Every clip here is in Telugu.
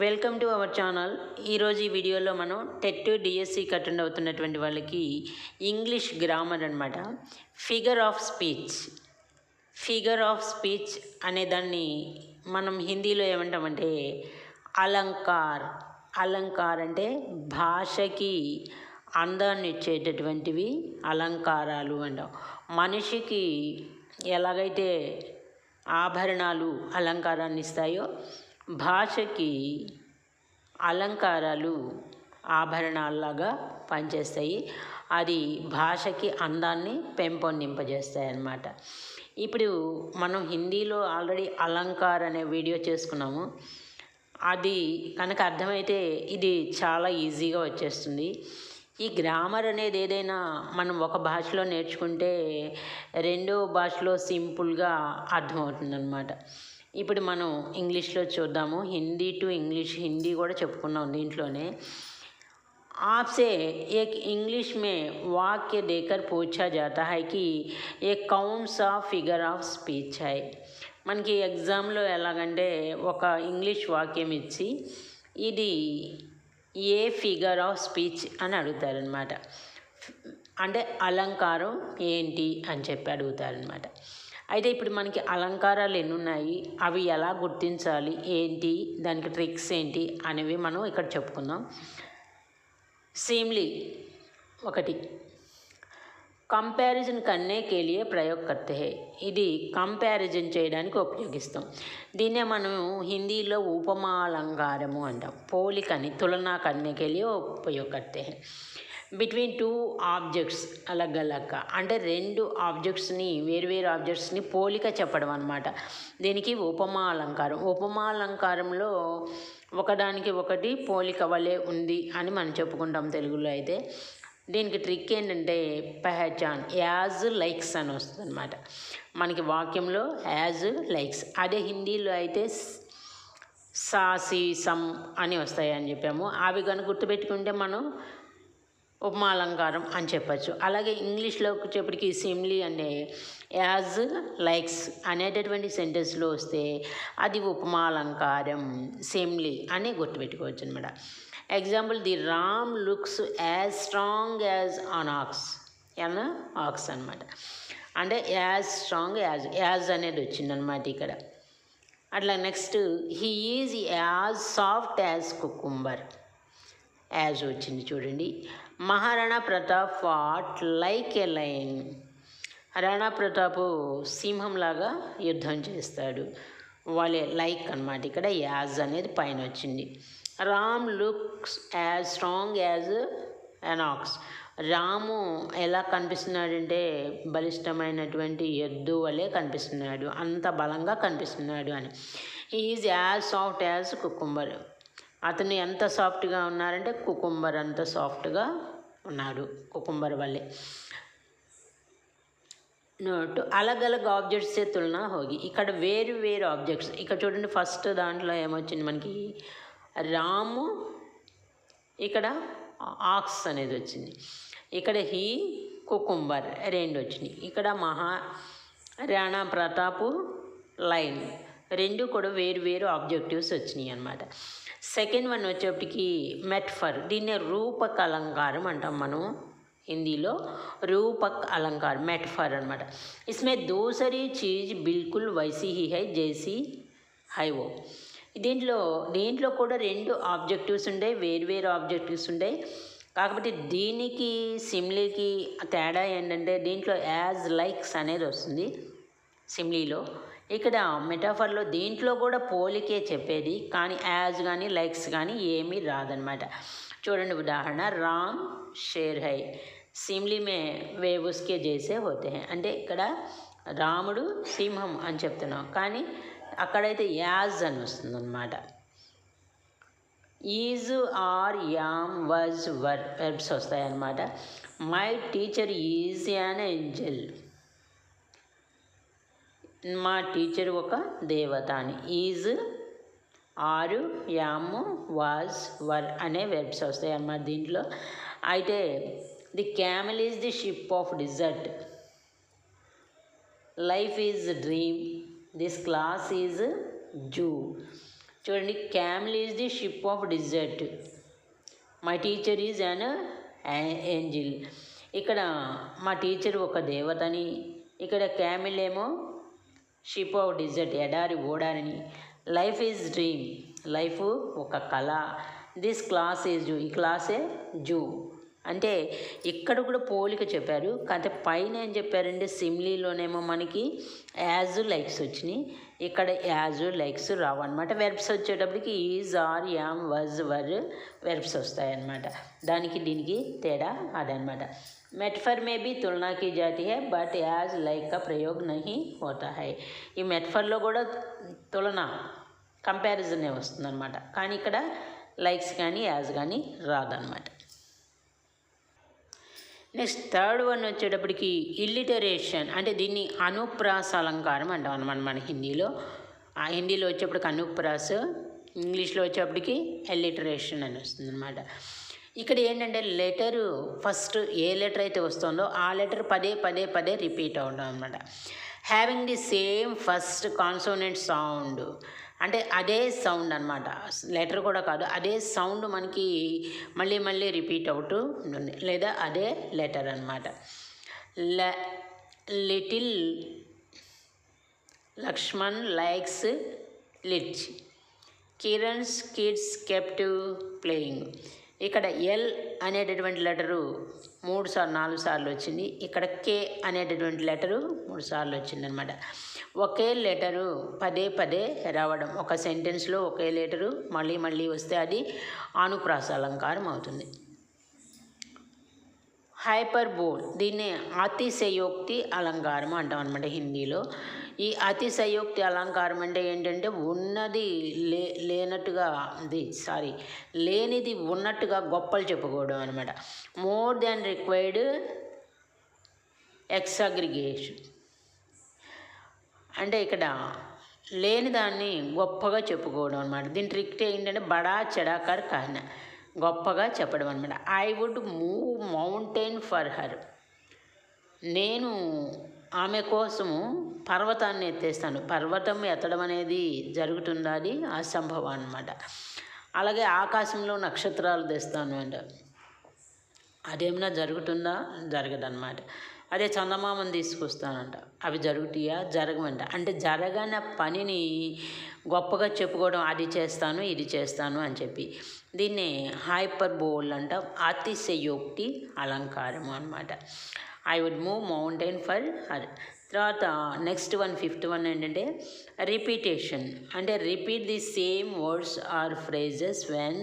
Welcome to our channel. ఈరోజు ఈ వీడియోలో మనం టెట్ డిఎస్సి అటెండ్ అవుతున్నటువంటి వాళ్ళకి ఇంగ్లీష్ గ్రామర్ అనమాట figure of speech figure of speech అనే దాన్ని మనం హిందీలో ఏమంటామంటే అలంకార్. అలంకార్ అంటే భాషకి అందాన్ని ఇచ్చేటటువంటివి అలంకారాలు అంటాం. మనిషికి ఎలాగైతే ఆభరణాలు అలంకారాన్ని ఇస్తాయో భాషకి అలంకారాలు ఆభరణాల్లాగా పనిచేస్తాయి. అది భాషకి అందాన్ని పెంపొందింపజేస్తాయి అన్నమాట ఇప్పుడు మనం హిందీలో ఆల్రెడీ అలంకార్ అనే వీడియో చేసుకున్నాము. అది కనుక అర్థమైతే ఇది చాలా ఈజీగా వచ్చేస్తుంది. ఈ గ్రామర్ అనేది ఏదైనా మనం ఒక భాషలో నేర్చుకుంటే రెండో భాషలో సింపుల్గా అర్థమవుతుంది అనమాట ఇప్పుడు మనం ఇంగ్లీష్లో చూద్దాము హిందీ టు ఇంగ్లీష్ హిందీ కూడా చెప్పుకున్నాం దీంట్లోనే आपसे एक इंग्लिश में वाक्य देकर पूछा जाता है कि ये कौन सा ఫిగర్ ఆఫ్ స్పీచ్ है మనకి ఎగ్జామ్లో ఎలాగంటే ఒక ఇంగ్లీష్ వాక్యం ఇచ్చి ఇది ఏ ఫిగర్ ఆఫ్ స్పీచ్ అని అడుగుతారనమాట అంటే అలంకారం ఏంటి అని చెప్పి అడుగుతారనమాట అయితే ఇప్పుడు మనకి అలంకారాలు ఎన్ని ఉన్నాయి అవి ఎలా గుర్తించాలి? ఏంటి? దానికి ట్రిక్స్ ఏంటి? అనేవి మనం ఇక్కడ చెప్పుకుందాం. సీమ్లీ ఒకటి. కంపారిజన్ కన్నే కేలియే ప్రయోగ్ కర్తే ఇది కంపారిజన్ చేయడానికి ఉపయోగిస్తాం. దీన్నే మనం హిందీలో ఉపమాలంకారము అంటాం. పోలికని తులనా కన్నే కేలియే ఉపయోగకర్తే. బిట్వీన్ టూ ఆబ్జెక్ట్స్ అలగ్ అలగ్గా అంటే రెండు ఆబ్జెక్ట్స్ని వేరువేరు ఆబ్జెక్ట్స్ని పోలిక చెప్పడం అనమాట దీనికి ఉపమా అలంకారం ఉపమా అలంకారంలో ఒకదానికి ఒకటి పోలిక వలె ఉంది అని మనం చెప్పుకుంటాం తెలుగులో అయితే. దీనికి ట్రిక్ ఏంటంటే పెహచాన్ యాజ్ లైక్స్ అని వస్తుంది అనమాట మనకి వాక్యంలో యాజ్ లైక్స్. అదే హిందీలో అయితే సాసి సమ్ అని వస్తాయి అని చెప్పాము. అవి కనుక గుర్తుపెట్టుకుంటే మనం ఉపమాలంకారం అని చెప్పచ్చు. అలాగే ఇంగ్లీష్లో వచ్చేప్పటికి సిమ్లీ అనే యాజ్ లైక్స్ అనేటటువంటి సెంటెన్స్లో వస్తే అది ఉపమాలంకారం సిమ్లీ అని గుర్తుపెట్టుకోవచ్చు అనమాట example the Ram looks as strong as an ox. అన్న ఆక్స్ అనమాట అంటే యాజ్ స్ట్రాంగ్ యాజ్ యాజ్ అనేది వచ్చిందనమాట ఇక్కడ. అట్లా next he is as soft as cucumber. As వచ్చింది చూడండి. Maharana Pratap fought like a lion Rana Pratap సింహంలాగా యుద్ధం చేస్తాడు. వాళ్ళే లైక్ అనమాట ఇక్కడ యాజ్ అనేది పైన వచ్చింది. Ram looks as strong as an ox Ramu ఎలా కనిపిస్తున్నాడంటే బలిష్టమైనటువంటి ఎద్దు వలె కనిపిస్తున్నాడు. అంత బలంగా కనిపిస్తున్నాడు అని. Is as soft as cucumber అతను ఎంత సాఫ్ట్గా ఉన్నారంటే కుకుంబర్ అంత సాఫ్ట్గా ఉన్నాడు కుకుంబర్ వల్లే. నోట్ అలగ్ అలగ్ ఆబ్జెక్ట్స్ సే తులనా హోగి. ఇక్కడ వేరు వేరు ఆబ్జెక్ట్స్. ఇక్కడ చూడండి ఫస్ట్ దాంట్లో ఏమొచ్చింది మనకి? రాము ఇక్కడ ఆక్స్ అనేది వచ్చింది. ఇక్కడ హీ కుకుంబర్ రెండు వచ్చినాయి. ఇక్కడ మహా రాణా ప్రతాపు లైన్. రెండు కూడా వేరు వేరు ఆబ్జెక్టివ్స్ వచ్చినాయి అన్నమాట. సెకండ్ వన్ వచ్చేప్పటికి మెట్ఫర్. దీన్నే రూపక అలంకారం అంటాం మనం హిందీలో. రూపక్ అలంకార్ మెట్ఫర్ అనమాట ఇస్మే దోసరి చీజ్ బిల్కుల్ వైసీ హీ హై జైసీ హైవో ఓ దీంట్లో దీంట్లో కూడా రెండు ఆబ్జెక్టివ్స్ ఉంటాయి వేరు వేరు ఆబ్జెక్టివ్స్ ఉంటాయి కాకపోతే దీనికి సిమ్లీకి తేడా ఏంటంటే దీంట్లో యాజ్ లైక్స్ అనేది వస్తుంది. సిమ్లీలో. ఇక్కడ మెటాఫర్లో దీంట్లో కూడా పోలికే చెప్పేది కానీ యాజ్ కానీ లైక్స్ కానీ ఏమీ రాదనమాట చూడండి ఉదాహరణ రామ్ షేర్ హై. సిమ్లీ మే వే ఉస్కే హోతే అంటే ఇక్కడ రాముడు సింహం అని చెప్తున్నాం. కానీ అక్కడైతే యాజ్ అని వస్తుంది అనమాట is are am was were verbs వస్తాయన్నమాట. My teacher is an angel మా టీచర్ ఒక దేవత అని ఈజ్ ఆరు యాము వాజ్ వర్ అనే వెబ్స్ వస్తాయి అన్నమాట దీంట్లో. అయితే the camel is the ship of desert. Life is dream. This class is zoo. చూడండి camel is the ship of desert. My teacher is an angel. ఇక్కడ మా టీచర్ ఒక దేవతని. ఇక్కడ క్యామిల్ ఏమో షిప్ ఆఫ్ డిజర్ట్ ఎడారి ఓడారిని. లైఫ్ ఈజ్ డ్రీమ్ లైఫ్ ఒక కళ. దిస్ క్లాస్ ఈజ్ జూ ఈ క్లాసే జూ అంటే ఇక్కడ కూడా పోలిక చెప్పారు. కాకపోతే పైన ఏం చెప్పారంటే సిమ్లీలోనేమో మనకి యాజ్ లైక్స్ వచ్చినాయి. ఇక్కడ యాజ్ లైక్స్ రావు అనమాట వెర్బ్స్ వచ్చేటప్పటికి is are am was were verbs వస్తాయన్నమాట దానికి దీనికి తేడా అదనమాట మెట్ఫర్ మే బీ తులనా की जाती है बट యాజ్ లైక్ का प्रयोग नहीं होता है ఈ మెట్ఫర్లో కూడా తులన కంపారిజనే వస్తుందన్నమాట కానీ ఇక్కడ లైక్స్ కానీ యాజ్ కానీ రాదనమాట నెక్స్ట్ థర్డ్ వన్ వచ్చేటప్పటికి ఇల్లిటరేషన్ అంటే దీన్ని అనుప్రాస అలంకారం అంటాం అనమాట మన హిందీలో. ఆ హిందీలో వచ్చేప్పటికి అనుప్రాస్ ఇంగ్లీష్లో వచ్చేప్పటికి ఎల్లిటరేషన్ అని వస్తుంది అనమాట. ఇక్కడ ఏంటంటే లెటరు ఫస్ట్ ఏ లెటర్ అయితే వస్తుందో ఆ లెటర్ పదే పదే పదే రిపీట్ అవడం అనమాట having the same first consonant sound అంటే అదే సౌండ్ అనమాట లెటర్ కూడా కాదు అదే సౌండ్ మనకి మళ్ళీ మళ్ళీ రిపీట్ అవుతూ ఉంటుంది. లేదా అదే లెటర్ అనమాట little Lakshman likes lich Kiran's kids kept playing ఇక్కడ ఎల్ అనేటటువంటి లెటరు మూడు సార్లు నాలుగు సార్లు వచ్చింది. ఇక్కడ కే అనేటటువంటి లెటరు మూడు సార్లు వచ్చింది అనమాట ఒకే లెటరు పదే పదే రావడం ఒక సెంటెన్స్లో ఒకే లెటరు మళ్ళీ మళ్ళీ వస్తే అది ఆనుప్రాస అలంకారం అవుతుంది. హైపర్ బోల్ దీన్ని అతిశయోక్తి అలంకారం అంటాం అనమాట హిందీలో. ఈ అతిశయోక్తి అలంకారం అంటే ఏంటంటే ఉన్నది లే లేనట్టుగా ఇది సారీ లేనిది ఉన్నట్టుగా గొప్పలు చెప్పుకోవడం అనమాట మోర్ దాన్ రిక్వైర్డ్ ఎక్సగ్రిగేషన్ అంటే ఇక్కడ లేని దాన్ని గొప్పగా చెప్పుకోవడం అనమాట దీని ట్రిక్ ఏంటంటే బడా చెడాకర్ కహన. గొప్పగా చెప్పడం అనమాట I would move mountain for her నేను ఆమె కోసము పర్వతాన్ని ఎత్తేస్తాను. పర్వతం ఎత్తడం అనేది జరుగుతుందా అది అసంభవం అనమాట అలాగే ఆకాశంలో నక్షత్రాలు తెస్తాను అంట. అదేమన్నా జరుగుతుందా? జరగదన్నమాట. అదే చందమామని తీసుకొస్తానంట. అవి జరుగుతాయా? జరగమంట అంటే జరగని పనిని గొప్పగా చెప్పుకోవడం అది చేస్తాను ఇది చేస్తాను అని చెప్పి. దీన్ని హైపర్ బోల్ అంట. అతిశయోక్తి అలంకారం అనమాట I would move mountain for her తర్వాత నెక్స్ట్ వన్ ఫిఫ్త్ వన్ ఏంటంటే రిపీటేషన్ అంటే repeat the same words or phrases when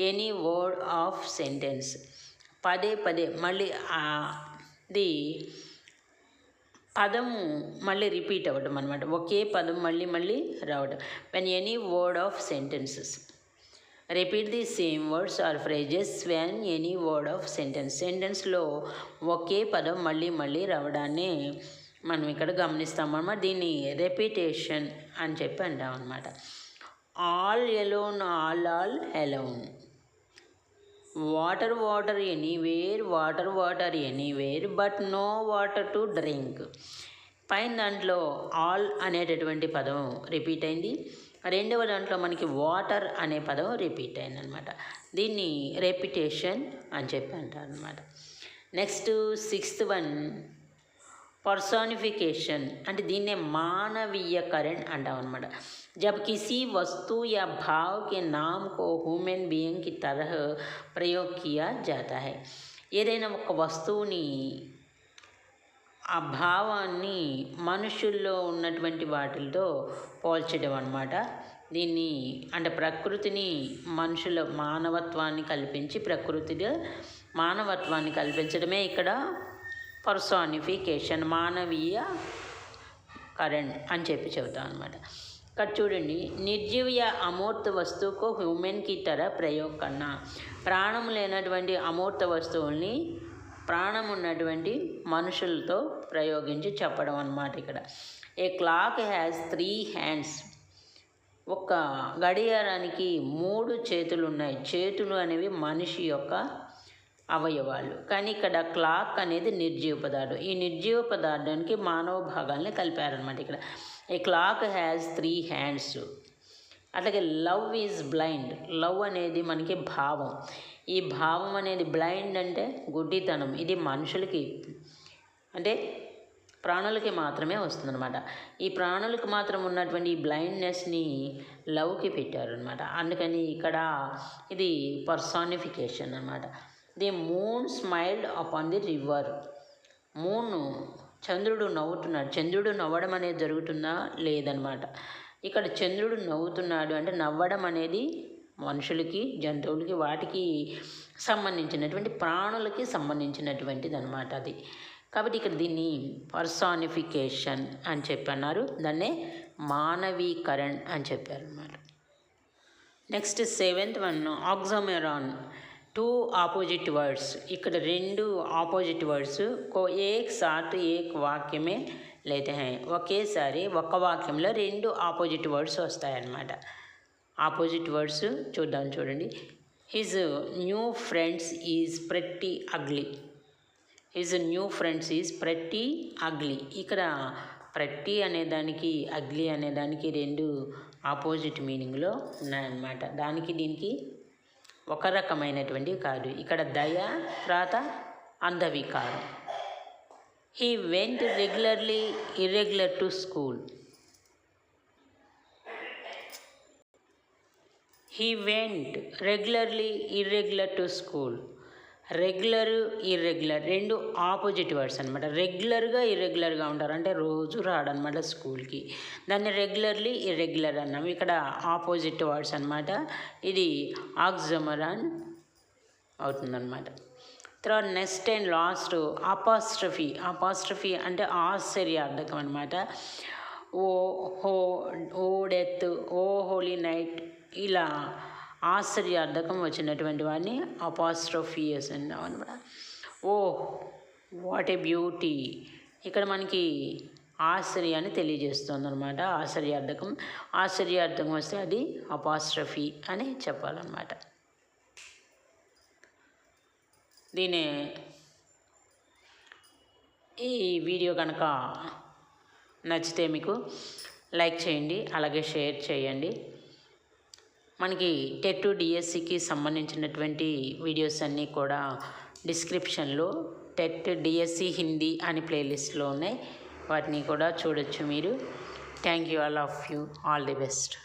any word of sentence పదే పదే మళ్ళీ ది పదము మళ్ళీ రిపీట్ అవ్వడం అనమాట ఒకే పదం మళ్ళీ మళ్ళీ రావడం when any word of sentences repeat the same words or phrases when any word of sentence సెంటెన్స్లో ఒకే పదం మళ్ళీ మళ్ళీ రావడాన్ని మనం ఇక్కడ గమనిస్తాం అనమాట దీన్ని రెపిటేషన్ అని చెప్పి అంటాం అనమాట all alone all all alone water water anywhere water water anywhere but no water to drink పైన దాంట్లో ఆల్ అనేటటువంటి పదం రిపీట్ అయింది. రెండవ దాంట్లో మనకి వాటర్ అనే పదం రిపీట్ అయింది అనమాట దీన్ని రెపిటేషన్ అని చెప్పి అంటారు అనమాట నెక్స్ట్ సిక్స్త్ వన్ పర్సానిఫికేషన్ అంటే దీన్నే మానవీయకరణ్ అంటాం అనమాట जब किसी वस्तु या भाव के नाम को హ్యూమన్ బీయింగ్ की तरह प्रयोग किया जाता है ఏదైనా ఒక వస్తువుని ఆ భావాన్ని మనుషుల్లో ఉన్నటువంటి వాటితో పోల్చడం అనమాట దీన్ని అంటే ప్రకృతిని మనుషుల మానవత్వాన్ని కల్పించి ప్రకృతిలో మానవత్వాన్ని కల్పించడమే ఇక్కడ పర్సానిఫికేషన్ మానవీయ కరెంట్ అని చెప్పి చెబుతాం అనమాట ఇక్కడ చూడండి నిర్జీవ్య అమూర్త వస్తువుకు హ్యూమెన్కి తర ప్రయోగ కన్నా ప్రాణం లేనటువంటి అమూర్త వస్తువుల్ని ప్రాణం ఉన్నటువంటి మనుషులతో ప్రయోగించి చెప్పడం అన్నమాట ఇక్కడ. A clock has three hands ఒక గడియారానికి మూడు చేతులు ఉన్నాయి చేతులు అనేవి మనిషి యొక్క అవయవాలు. కానీ ఇక్కడ క్లాక్ అనేది నిర్జీవ పదార్థం. ఈ నిర్జీవ పదార్థానికి మానవ భాగాల్ని కలిపారనమాట ఇక్కడ. A clock has three hands అట్లాగే లవ్ ఈజ్ బ్లైండ్. లవ్ అనేది మనకి భావం. ఈ భావం అనేది బ్లైండ్ అంటే గుడ్డితనం. ఇది మనుషులకి అంటే ప్రాణులకి మాత్రమే వస్తుందన్నమాట. ఈ ప్రాణులకు మాత్రం ఉన్నటువంటి ఈ బ్లైండ్నెస్ని లవ్కి పెట్టారనమాట అందుకని ఇక్కడ ఇది పర్సానిఫికేషన్ అనమాట the moon smiled upon the river. Moon చంద్రుడు నవ్వుతున్నాడు. చంద్రుడు నవ్వడం అనేది జరుగుతుందా? లేదనమాట ఇక్కడ చంద్రుడు నవ్వుతున్నాడు. అంటే నవ్వడం అనేది మనుషులకి జంతువులకి వాటికి సంబంధించినటువంటి ప్రాణులకి సంబంధించినటువంటిది అనమాట అది. కాబట్టి ఇక్కడ దీన్ని పర్సానిఫికేషన్ అని చెప్పన్నారు. దాన్నే మానవీకరణ్ అని చెప్పారనమాట next seventh one oxymoron. Two opposite words. ఇక్కడ రెండు ఆపోజిట్ వర్డ్స్. కో ఏక్ సాత్ ఏక్ వాక్యమే లేతే హై. ఒకేసారి ఒక వాక్యంలో రెండు ఆపోజిట్ వర్డ్స్ వస్తాయన్నమాట. ఆపోజిట్ వర్డ్స్ చూద్దాం చూడండి. His new friends is pretty ugly. His new friends is pretty ugly. ఇక్కడ ప్రట్టి అనేదానికి అగ్లీ అనేదానికి రెండు ఆపోజిట్ మీనింగ్లో ఉన్నాయన్నమాట. దానికి దీనికి ఒక రకమైనటువంటి కాదు. ఇక్కడ దయ ప్రాత అంధవికారం. He went regularly irregular to school he went regularly irregular to school regular irregular రెండు ఆపోజిట్ వర్డ్స్ అనమాట రెగ్యులర్గా ఇర్రెగ్యులర్గా ఉంటారు. అంటే రోజు రాడనమాట స్కూల్కి. దాన్ని రెగ్యులర్లీ ఇర్రెగ్యులర్ అన్నాం. ఇక్కడ ఆపోజిట్ వర్డ్స్ అనమాట ఇది ఆక్జమరాన్ అవుతుందన్నమాట. తర్వాత next and last apostrophe. Apostrophe అంటే ఆశ్చర్య అర్థకం అనమాట O ho O death O holy night ఇలా ఆశ్చర్య అర్థకం వచ్చినటువంటి వాడిని అపాస్ట్రోఫియస్ అన్నాం అనమాట ఓ వాట్ ఏ బ్యూటీ. ఇక్కడ మనకి ఆశ్చర్యాన్ని తెలియజేస్తుంది అనమాట ఆశ్చర్యార్థకం ఆశ్చర్యార్థకం వస్తే అది అపాస్ట్రఫీ అని చెప్పాలన్నమాట. దీని ఈ వీడియో కనుక నచ్చితే మీకు లైక్ చేయండి అలాగే షేర్ చేయండి. మనకి టెట్ డిఎస్సికి సంబంధించినటువంటి వీడియోస్ అన్నీ కూడా డిస్క్రిప్షన్లో టెట్ డిఎస్సి హిందీ అని ప్లేలిస్ట్లో ఉన్నాయి వాటిని కూడా చూడొచ్చు మీరు. Thank you all of you. All the best.